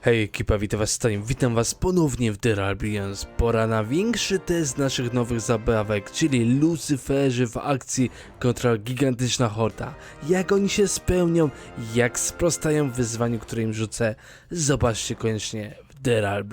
Hej ekipa, witam was Stanim, witam was ponownie w The. Pora na większy test naszych nowych zabawek, czyli Lucyferzy w akcji kontra gigantyczna horda. Jak oni się spełnią, jak sprostają wyzwaniu, które im rzucę, zobaczcie koniecznie w The.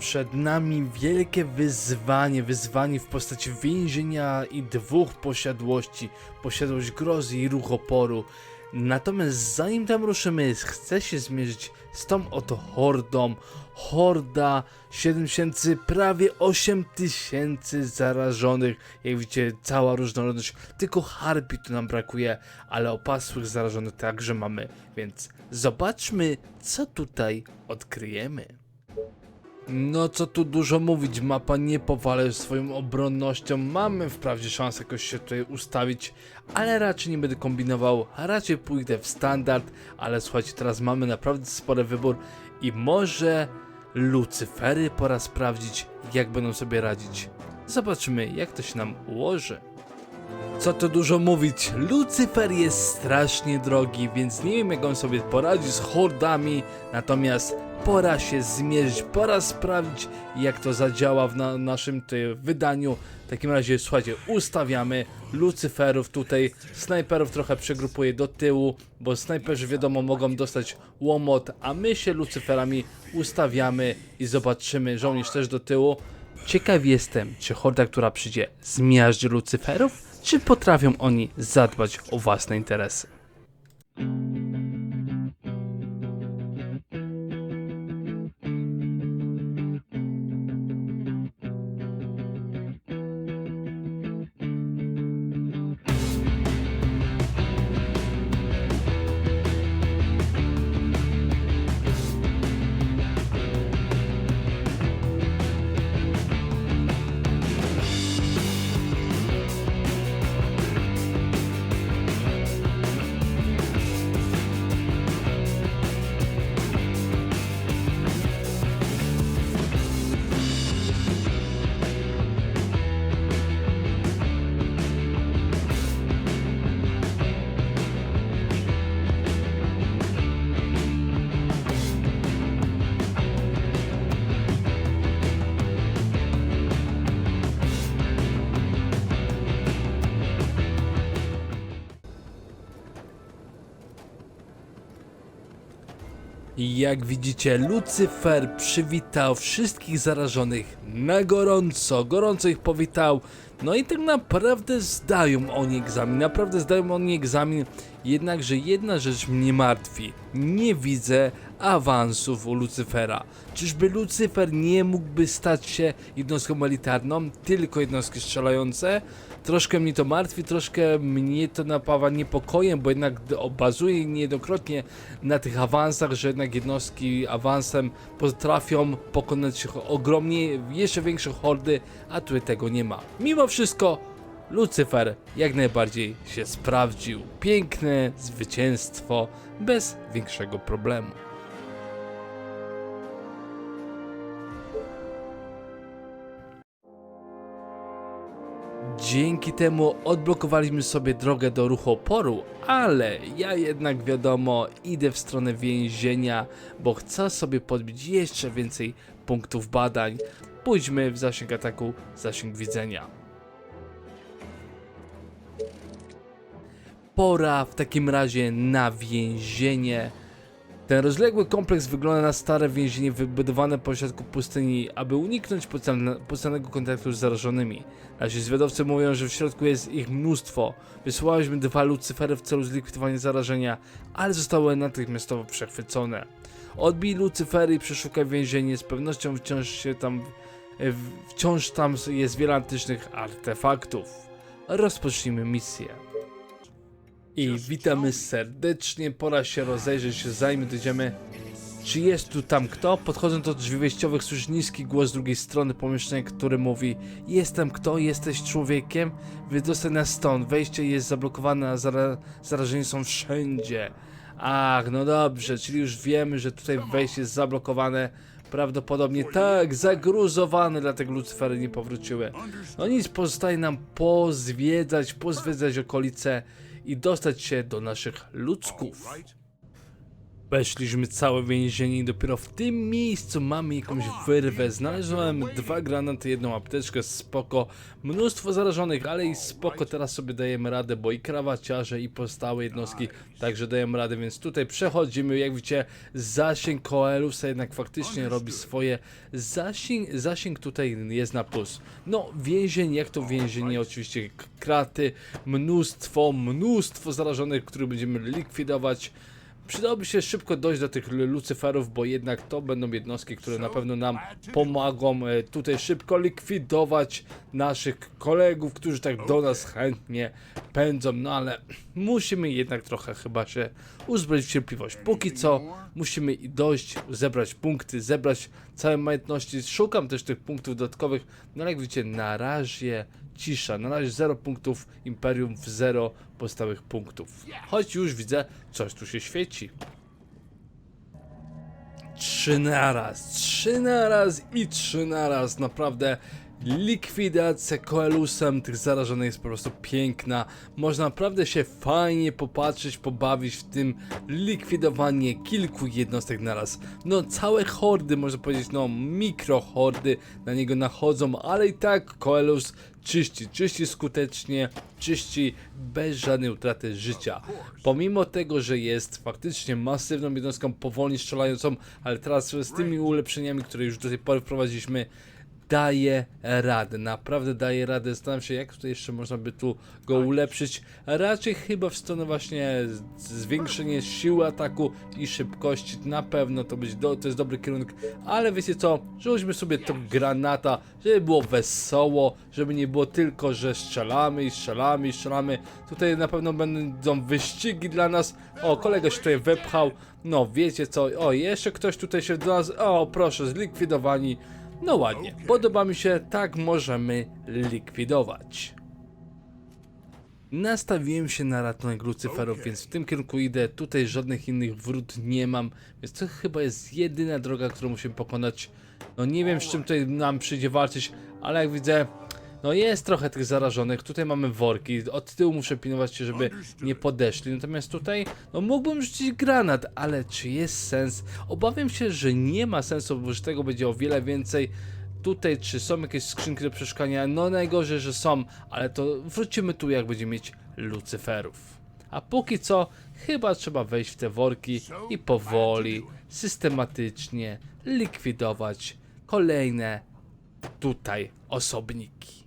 Przed nami wielkie wyzwanie, wyzwanie w postaci więzienia i dwóch posiadłości, posiadłość grozy i ruch oporu. Natomiast zanim tam ruszymy, chcę się zmierzyć z tą oto hordą. Horda 7000, prawie 8000 zarażonych. Jak widzicie, cała różnorodność. Tylko harpi tu nam brakuje, ale opasłych zarażonych także mamy. Więc zobaczmy, co tutaj odkryjemy. No co tu dużo mówić, mapa nie powala swoją obronnością, mamy wprawdzie szansę jakoś się tutaj ustawić, ale raczej nie będę kombinował, raczej pójdę w standard, ale słuchajcie, teraz mamy naprawdę spory wybór i może Lucyfery pora sprawdzić, jak będą sobie radzić. Zobaczymy, jak to się nam ułoży. Co tu dużo mówić, Lucyfer jest strasznie drogi, więc nie wiem jak on sobie poradzi z hordami, natomiast pora się zmierzyć, pora sprawdzić jak to zadziała w na naszym wydaniu. W takim razie słuchajcie, ustawiamy Lucyferów tutaj, snajperów trochę przegrupuję do tyłu, bo snajperzy wiadomo mogą dostać łomot, a my się Lucyferami ustawiamy i zobaczymy, żołnierz też do tyłu. Ciekaw jestem, czy horda, która przyjdzie, zmiażdży Lucyferów, czy potrafią oni zadbać o własne interesy. Jak widzicie, Lucyfer przywitał wszystkich zarażonych na gorąco, gorąco ich powitał. No i tak naprawdę zdają oni egzamin, naprawdę zdają oni egzamin. Jednakże jedna rzecz mnie martwi. Nie widzę awansów u Lucyfera. Czyżby Lucyfer nie mógłby stać się jednostką elitarną, tylko jednostki strzelające? Troszkę mnie to martwi, troszkę mnie to napawa niepokojem, bo jednak bazuje niejednokrotnie na tych awansach, że jednak jednostki awansem potrafią pokonać ogromnie, jeszcze większe hordy, a tutaj tego nie ma. Mimo wszystko, Lucyfer jak najbardziej się sprawdził. Piękne zwycięstwo, bez większego problemu. Dzięki temu odblokowaliśmy sobie drogę do ruchu oporu, ale ja jednak wiadomo idę w stronę więzienia, bo chcę sobie podbić jeszcze więcej punktów badań. Pójdźmy w zasięg ataku, zasięg widzenia. Pora w takim razie na więzienie. Ten rozległy kompleks wygląda na stare więzienie wybudowane pośrodku pustyni, aby uniknąć potencjalnego kontaktu z zarażonymi. Nasi zwiadowcy mówią, że w środku jest ich mnóstwo. Wysłaliśmy dwa Lucyfery w celu zlikwidowania zarażenia, ale zostały natychmiastowo przechwycone. Odbij Lucyfery i przeszukaj więzienie, z pewnością wciąż się tam... Wciąż tam jest wiele antycznych artefaktów. Rozpocznijmy misję. I witamy serdecznie, pora się rozejrzeć, zanim dojdziemy. Czy jest tu tam kto? Podchodząc do drzwi wejściowych słyszę niski głos z drugiej strony pomieszczenia, który mówi Jestem kto? Jesteś człowiekiem? Wydostań nas stąd, wejście jest zablokowane, a zara zarażeni są wszędzie. Ach, no dobrze, czyli już wiemy, że tutaj wejście jest zablokowane. prawdopodobnie tak zagruzowane, dlatego Lucyfery nie powróciły. No nic, pozostaje nam pozwiedzać, pozwiedzać okolice i dostać się do naszych ludzków. Weszliśmy całe więzienie i dopiero w tym miejscu mamy jakąś wyrwę. Znalazłem dwa granaty, jedną apteczkę, spoko. Mnóstwo zarażonych, ale i spoko, teraz sobie dajemy radę, bo i krawaciarze, i pozostałe jednostki także dają radę, więc tutaj przechodzimy. Jak widzicie, zasięg Koelusa jednak faktycznie robi swoje. Zasięg, zasięg tutaj jest na plus. No, więzień, jak to więzienie, oczywiście kraty, mnóstwo, mnóstwo zarażonych, których będziemy likwidować. Przydałoby się szybko dojść do tych lu- lucyferów, bo jednak to będą jednostki, które na pewno nam pomogą e, tutaj szybko likwidować naszych kolegów, którzy tak do nas chętnie pędzą, no ale musimy jednak trochę chyba się uzbroić w cierpliwość. Póki co musimy dojść, zebrać punkty, zebrać całe majątności. Szukam też tych punktów dodatkowych, no ale jak widzicie, na razie cisza, na razie 0 punktów, Imperium w 0 pozostałych punktów. Choć już widzę, coś tu się świeci. Trzy naraz, trzy naraz i trzy naraz, naprawdę likwidacja Koelusem tych zarażonych jest po prostu piękna. Można naprawdę się fajnie popatrzeć, pobawić w tym likwidowanie kilku jednostek naraz. No całe hordy, można powiedzieć, no mikro hordy na niego nachodzą, ale i tak Koelus czyści, czyści skutecznie, czyści bez żadnej utraty życia. Pomimo tego, że jest faktycznie masywną jednostką powolnie strzelającą, ale teraz z tymi ulepszeniami, które już do tej pory wprowadziliśmy, daje radę, naprawdę daje radę. Zastanawiam się, jak tutaj jeszcze można by tu go ulepszyć. Raczej chyba w stronę właśnie zwiększenie siły ataku i szybkości. Na pewno to, być do, to jest dobry kierunek, ale wiecie co, rzućmy sobie to granata, żeby było wesoło, żeby nie było tylko, że strzelamy i strzelamy i strzelamy. Tutaj na pewno będą wyścigi dla nas. O, kolega się tutaj wepchał. No, wiecie co, o, jeszcze ktoś tutaj się do nas, o, proszę, zlikwidowani. No ładnie, podoba mi się, tak możemy likwidować. Nastawiłem się na ratunek Lucyferów, więc w tym kierunku idę. Tutaj żadnych innych wrót nie mam, więc to chyba jest jedyna droga, którą musimy pokonać. No nie wiem, z czym tutaj nam przyjdzie walczyć, ale jak widzę, no jest trochę tych zarażonych. Tutaj mamy worki, od tyłu muszę pilnować się, żeby nie podeszli. Natomiast tutaj, no mógłbym rzucić granat, ale czy jest sens? Obawiam się, że nie ma sensu, bo że tego będzie o wiele więcej. Tutaj, czy są jakieś skrzynki do przeszukania? No najgorzej, że są, ale to wrócimy tu, jak będziemy mieć Lucyferów. A póki co, chyba trzeba wejść w te worki i powoli, systematycznie likwidować kolejne tutaj osobniki.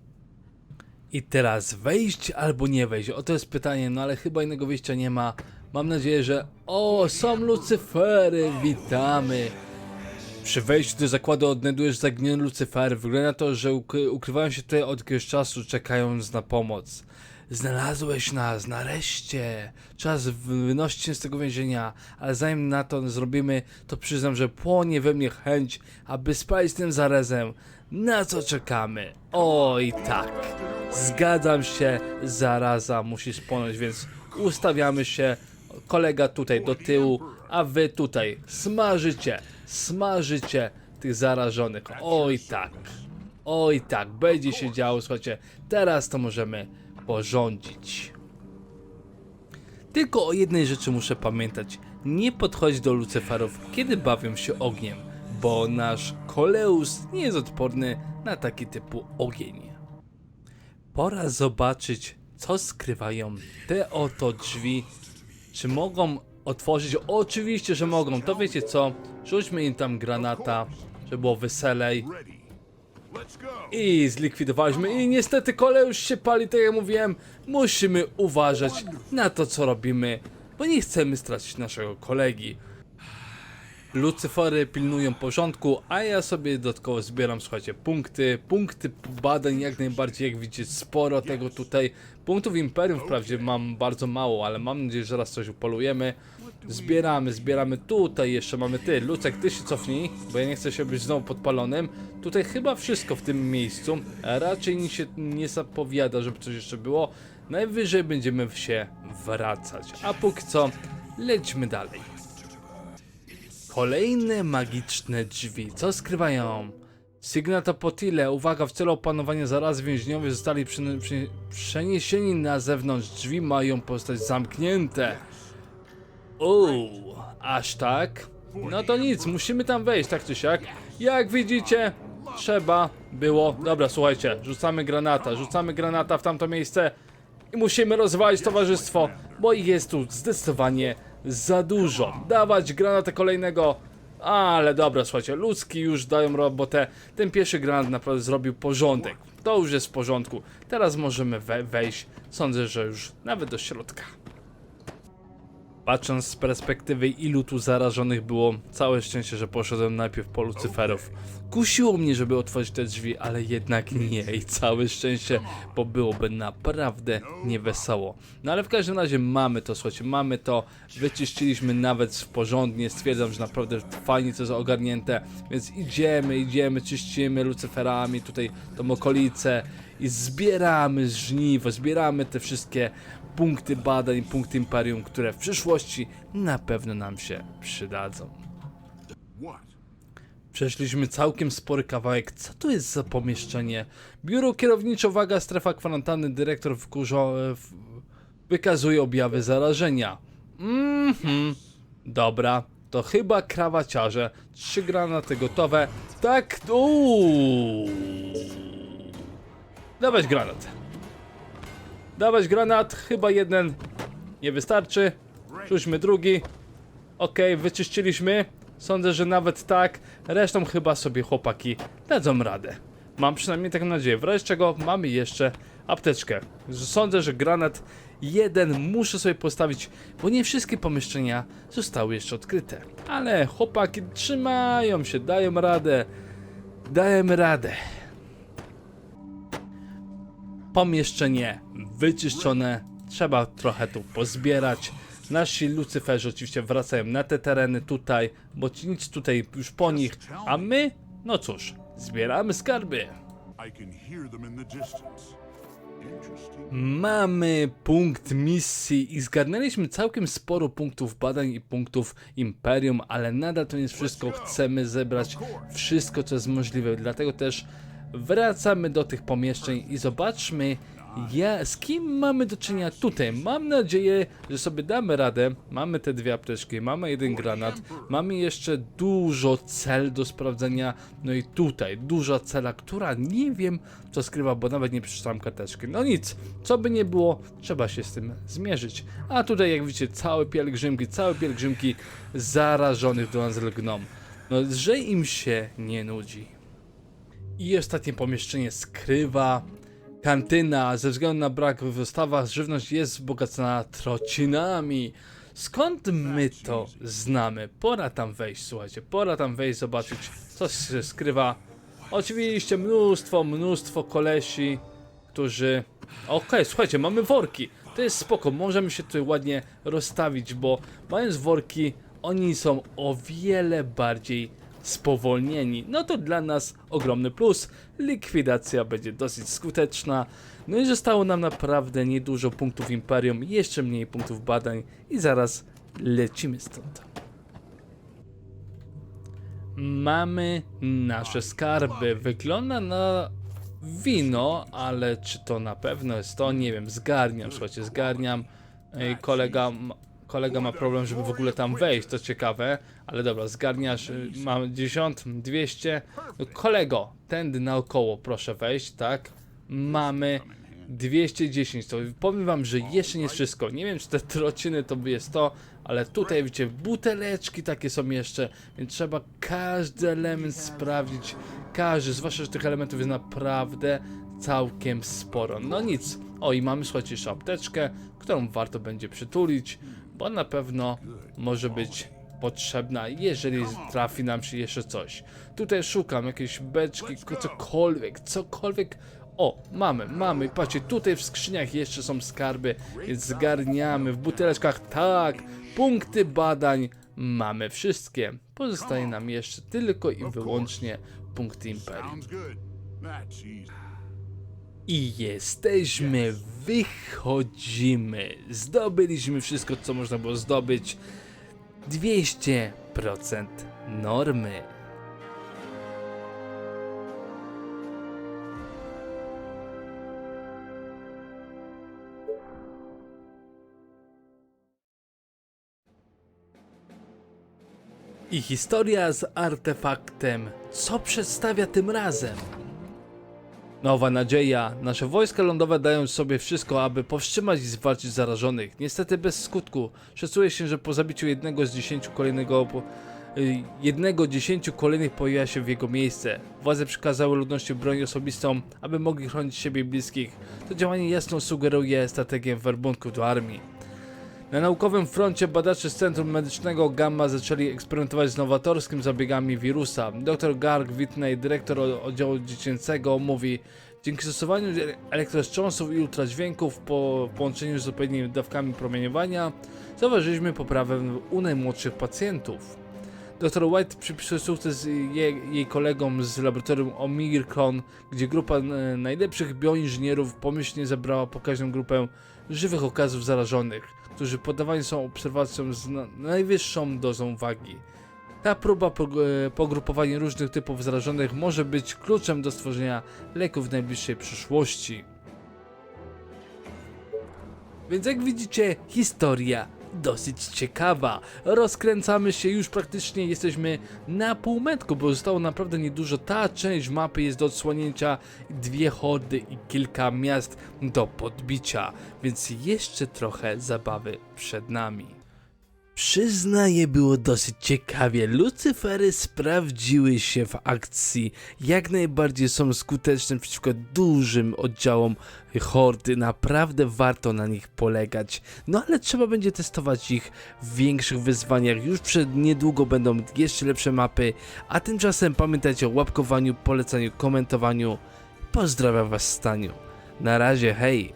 I teraz wejść albo nie wejść? Oto jest pytanie, no ale chyba innego wyjścia nie ma. Mam nadzieję, że. O, są Lucyfery, witamy! Przy wejściu do zakładu odnajdujesz zaginiony Lucyfer. Wygląda na to, że ukry- ukrywają się tutaj od jakiegoś czasu, czekając na pomoc. Znalazłeś nas, nareszcie! Czas wy- wynosić się z tego więzienia, ale zanim na to zrobimy, to przyznam, że płonie we mnie chęć, aby spalić tym zarazem. Na co czekamy? Oj tak, zgadzam się, zaraza musi spłonąć, więc ustawiamy się, kolega tutaj do tyłu, a wy tutaj smażycie, smażycie tych zarażonych. Oj tak, oj tak, będzie się działo, słuchajcie, teraz to możemy porządzić. Tylko o jednej rzeczy muszę pamiętać. Nie podchodź do Lucyferów, kiedy bawią się ogniem, bo nasz Koleus nie jest odporny na taki typu ogień. Pora zobaczyć, co skrywają te oto drzwi. Czy mogą otworzyć? Oczywiście, że mogą. To wiecie co? Rzućmy im tam granata, żeby było weselej. I zlikwidowaliśmy. I niestety kole już się pali, tak jak mówiłem. Musimy uważać na to, co robimy, bo nie chcemy stracić naszego kolegi. Lucyfery pilnują porządku, a ja sobie dodatkowo zbieram, słuchajcie, punkty, punkty badań jak najbardziej, jak widzicie, sporo tego tutaj. Punktów Imperium wprawdzie mam bardzo mało, ale mam nadzieję, że raz coś upolujemy. Zbieramy, zbieramy, tutaj jeszcze mamy ty, Lucek, ty się cofnij, bo ja nie chcę się być znowu podpalonym. Tutaj chyba wszystko w tym miejscu, raczej mi się nie zapowiada, żeby coś jeszcze było. Najwyżej będziemy się wracać, a póki co, lećmy dalej. Kolejne magiczne drzwi. Co skrywają? Signata Potile. Uwaga, w celu opanowania zarazy więźniowie zostali przeniesieni na zewnątrz. Drzwi mają postać zamknięte. Uuu, aż tak? No to nic, musimy tam wejść, tak czy siak. Jak widzicie, trzeba było... Dobra, słuchajcie, rzucamy granata, rzucamy granata w tamto miejsce i musimy rozwalić towarzystwo, bo jest tu zdecydowanie za dużo. Dawać granatę kolejnego, ale dobra, słuchajcie, ludzki już dają robotę. Ten pierwszy granat naprawdę zrobił porządek. To już jest w porządku. Teraz możemy we wejść, sądzę, że już nawet do środka. Patrząc z perspektywy ilu tu zarażonych było, całe szczęście, że poszedłem najpierw po Lucyferów. Kusiło mnie, żeby otworzyć te drzwi, ale jednak nie i całe szczęście, bo byłoby naprawdę niewesoło. No ale w każdym razie mamy to, słuchajcie, mamy to, wyczyściliśmy nawet porządnie, stwierdzam, że naprawdę fajnie to jest ogarnięte, więc idziemy, idziemy, czyścimy Lucyferami tutaj tą okolicę i zbieramy żniwo, zbieramy te wszystkie punkty badań, punkty Imperium, które w przyszłości na pewno nam się przydadzą. Przeszliśmy całkiem spory kawałek. Co to jest za pomieszczenie? Biuro kierownicze, uwaga, strefa kwarantanny, dyrektor wkurzo... wykazuje objawy zarażenia. Mhm. Dobra, to chyba krawaciarze. Trzy granaty gotowe. Tak, uuu. Dawać granat. Dawać granat, chyba jeden nie wystarczy. Rzućmy drugi. Okej, wyczyściliśmy. Sądzę, że nawet tak. Resztą chyba sobie chłopaki dadzą radę. Mam przynajmniej taką nadzieję. W razie czego mamy jeszcze apteczkę. Sądzę, że granat jeden muszę sobie postawić, bo nie wszystkie pomieszczenia zostały jeszcze odkryte. Ale chłopaki trzymają się, dają radę. Dajemy radę. Pomieszczenie wyczyszczone. Trzeba trochę tu pozbierać. Nasi Lucyferzy oczywiście wracają na te tereny tutaj, bo nic tutaj już po nich, a my, no cóż, zbieramy skarby. Mamy punkt misji i zgarnęliśmy całkiem sporo punktów badań i punktów Imperium, ale nadal to nie jest wszystko. Chcemy zebrać wszystko, co jest możliwe, dlatego też wracamy do tych pomieszczeń i zobaczmy, ja, z kim mamy do czynienia tutaj. Mam nadzieję, że sobie damy radę. Mamy te dwie apteczki, mamy jeden granat, mamy jeszcze dużo cel do sprawdzenia. No i tutaj duża cela, która nie wiem co skrywa, bo nawet nie przeczytałem karteczki. No nic, co by nie było, trzeba się z tym zmierzyć. A tutaj jak widzicie, całe pielgrzymki, całe pielgrzymki zarażonych do nas lgną. No, że im się nie nudzi. I ostatnie pomieszczenie skrywa. Kantyna, ze względu na brak w dostawach, żywność jest wzbogacona trocinami. Skąd my to znamy? Pora tam wejść, słuchajcie, pora tam wejść, zobaczyć, co się skrywa. Oczywiście mnóstwo, mnóstwo kolesi, którzy... Okej, słuchajcie, mamy worki. To jest spoko, możemy się tutaj ładnie rozstawić, bo mając worki, oni są o wiele bardziej spowolnieni. No to dla nas ogromny plus. Likwidacja będzie dosyć skuteczna. No i zostało nam naprawdę niedużo punktów Imperium, jeszcze mniej punktów badań i zaraz lecimy stąd. Mamy nasze skarby. Wygląda na wino, ale czy to na pewno jest to? Nie wiem, zgarniam, słuchajcie, zgarniam. Kolega, kolega ma problem, żeby w ogóle tam wejść, to ciekawe, ale dobra, zgarniasz, y, mam 10, 200. No, kolego, tędy naokoło proszę wejść, tak? Mamy 210, to powiem wam, że jeszcze nie wszystko. Nie wiem, czy te trociny to jest to, ale tutaj widzicie, buteleczki takie są jeszcze, więc trzeba każdy element sprawdzić. Każdy, zwłaszcza, że tych elementów jest naprawdę całkiem sporo. No nic. O, i mamy, słuchajcie, jeszcze apteczkę, którą warto będzie przytulić, bo na pewno może być potrzebna, jeżeli trafi nam się jeszcze coś. Tutaj szukam jakieś beczki, ko- cokolwiek, cokolwiek. O, mamy, mamy, patrzcie, tutaj w skrzyniach jeszcze są skarby, więc zgarniamy, w buteleczkach, tak, punkty badań mamy wszystkie. Pozostaje nam jeszcze tylko i wyłącznie punkty Imperium. I jesteśmy, wychodzimy. Zdobyliśmy wszystko, co można było zdobyć. normy. I historia z artefaktem. Co przedstawia tym razem? Nowa nadzieja. Nasze wojska lądowe dają sobie wszystko, aby powstrzymać i zwalczyć zarażonych. Niestety bez skutku. Szacuje się, że po zabiciu jednego z dziesięciu kolejnego y, jednego dziesięciu kolejnych pojawia się w jego miejsce. Władze przekazały ludności broń osobistą, aby mogli chronić siebie i bliskich. To działanie jasno sugeruje strategię werbunku do armii. Na naukowym froncie badacze z Centrum Medycznego Gamma zaczęli eksperymentować z nowatorskim zabiegami wirusa. Dr Garg Whitney, dyrektor oddziału dziecięcego, mówi Dzięki stosowaniu elektrostrząsów i ultradźwięków po połączeniu z odpowiednimi dawkami promieniowania zauważyliśmy poprawę u najmłodszych pacjentów. Dr White przypisuje sukces jej, jej kolegom z laboratorium Omicron, gdzie grupa najlepszych bioinżynierów pomyślnie zebrała pokaźną grupę żywych okazów zarażonych, którzy poddawani są obserwacjom z na, najwyższą dozą wagi. Ta próba e, pogrupowania różnych typów zarażonych może być kluczem do stworzenia leków w najbliższej przyszłości. Więc jak widzicie, historia dosyć ciekawa. Rozkręcamy się już praktycznie, jesteśmy na półmetku, bo zostało naprawdę niedużo. Ta część mapy jest do odsłonięcia, dwie hordy i kilka miast do podbicia, więc jeszcze trochę zabawy przed nami. Przyznaję, było dosyć ciekawie. Lucyfery sprawdziły się w akcji. Jak najbardziej są skuteczne przeciwko dużym oddziałom hordy. Naprawdę warto na nich polegać. No ale trzeba będzie testować ich w większych wyzwaniach. Już przed niedługo będą jeszcze lepsze mapy. A tymczasem pamiętajcie o łapkowaniu, polecaniu, komentowaniu. Pozdrawiam Was Staniu. Na razie, hej!